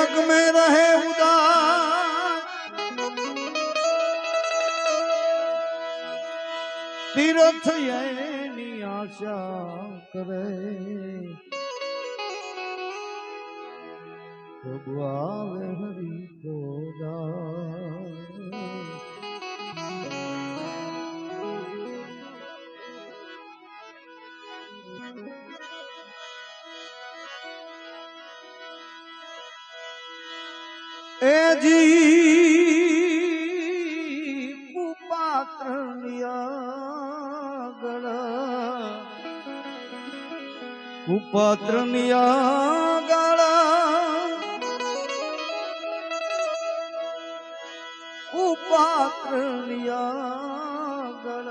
जग में रहे उदास तीर्थ यही आशा करे भगवान हरि को એજી કુપાત્ર આગળ. કુપાત્ર આગળ. કુપાત્ર આગળ.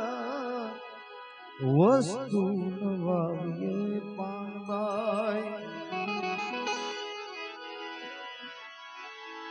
વસ્તુ નવાવીએ પાનબાઈ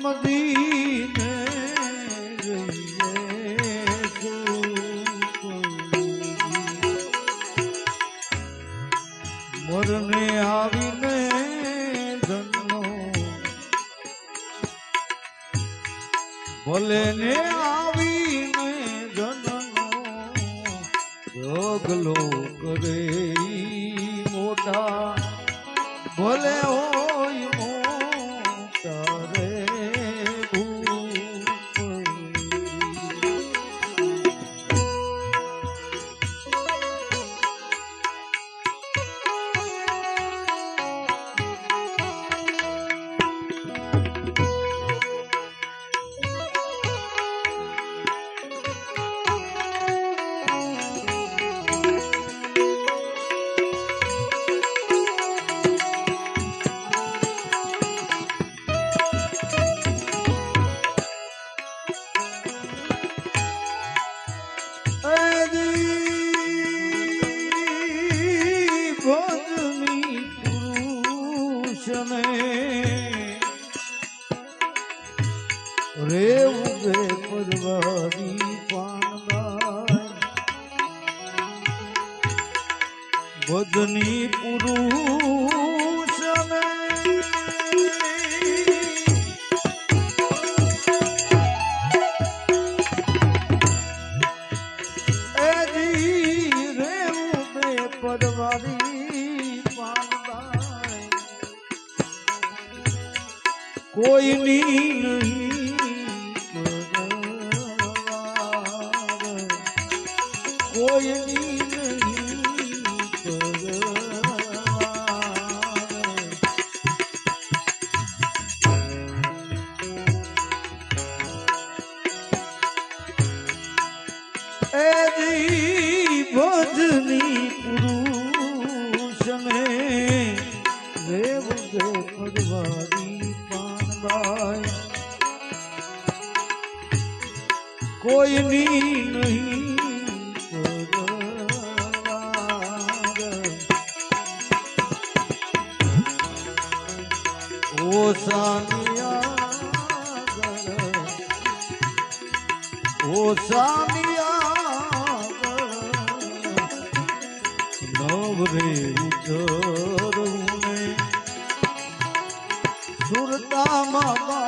સુખ. મરને આવીને ધનનો ભલે ને આવીને ધનનો ઢગલો કરે ભજની પુરુષ કોઈની નહીં એજી ભજની પુરુષને રેવગે પડવારી પાનબાઈ કોઈની નહીં નવરે ઉતરવું સુરતામાં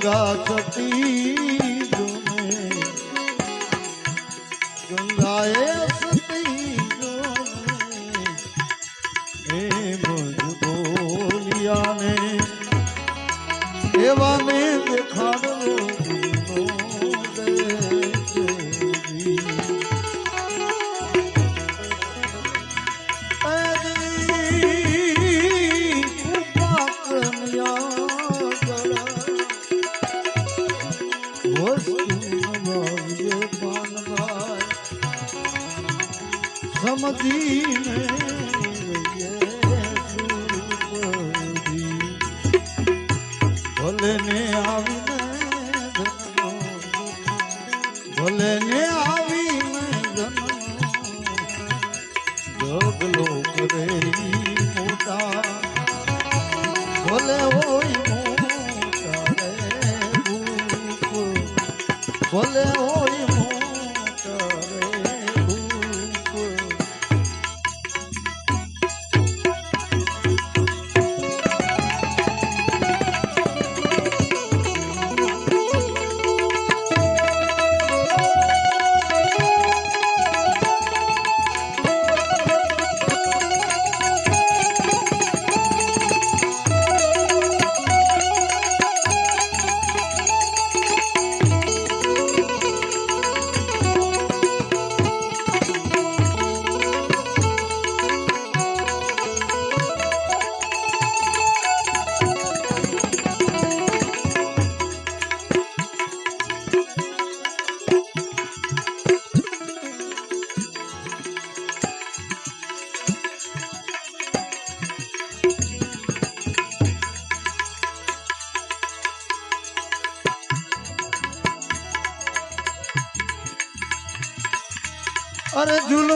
ગંગા સતી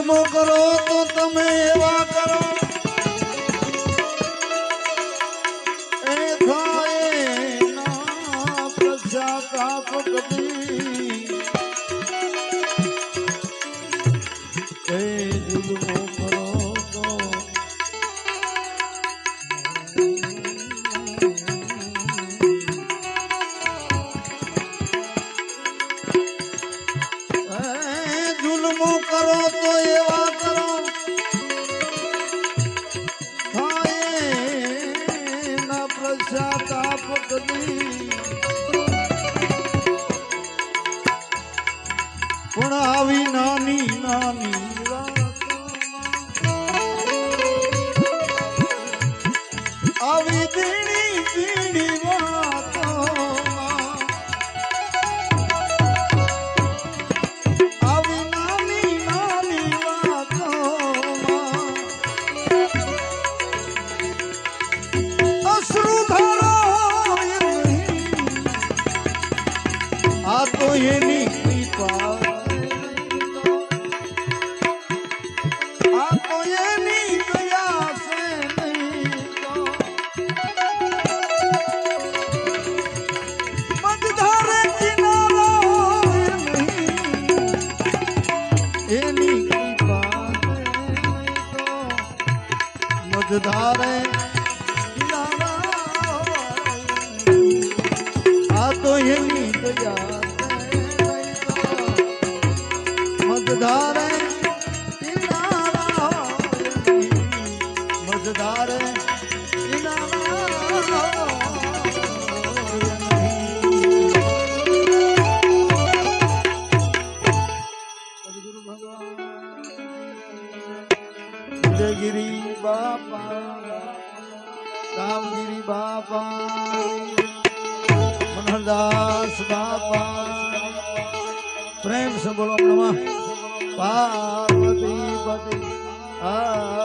કર્મ કરો તો તમે એવા Take ધારે આ તો એની દયા પ્રેમ સે બોલો નમઃ પાર્વતી પતિ હર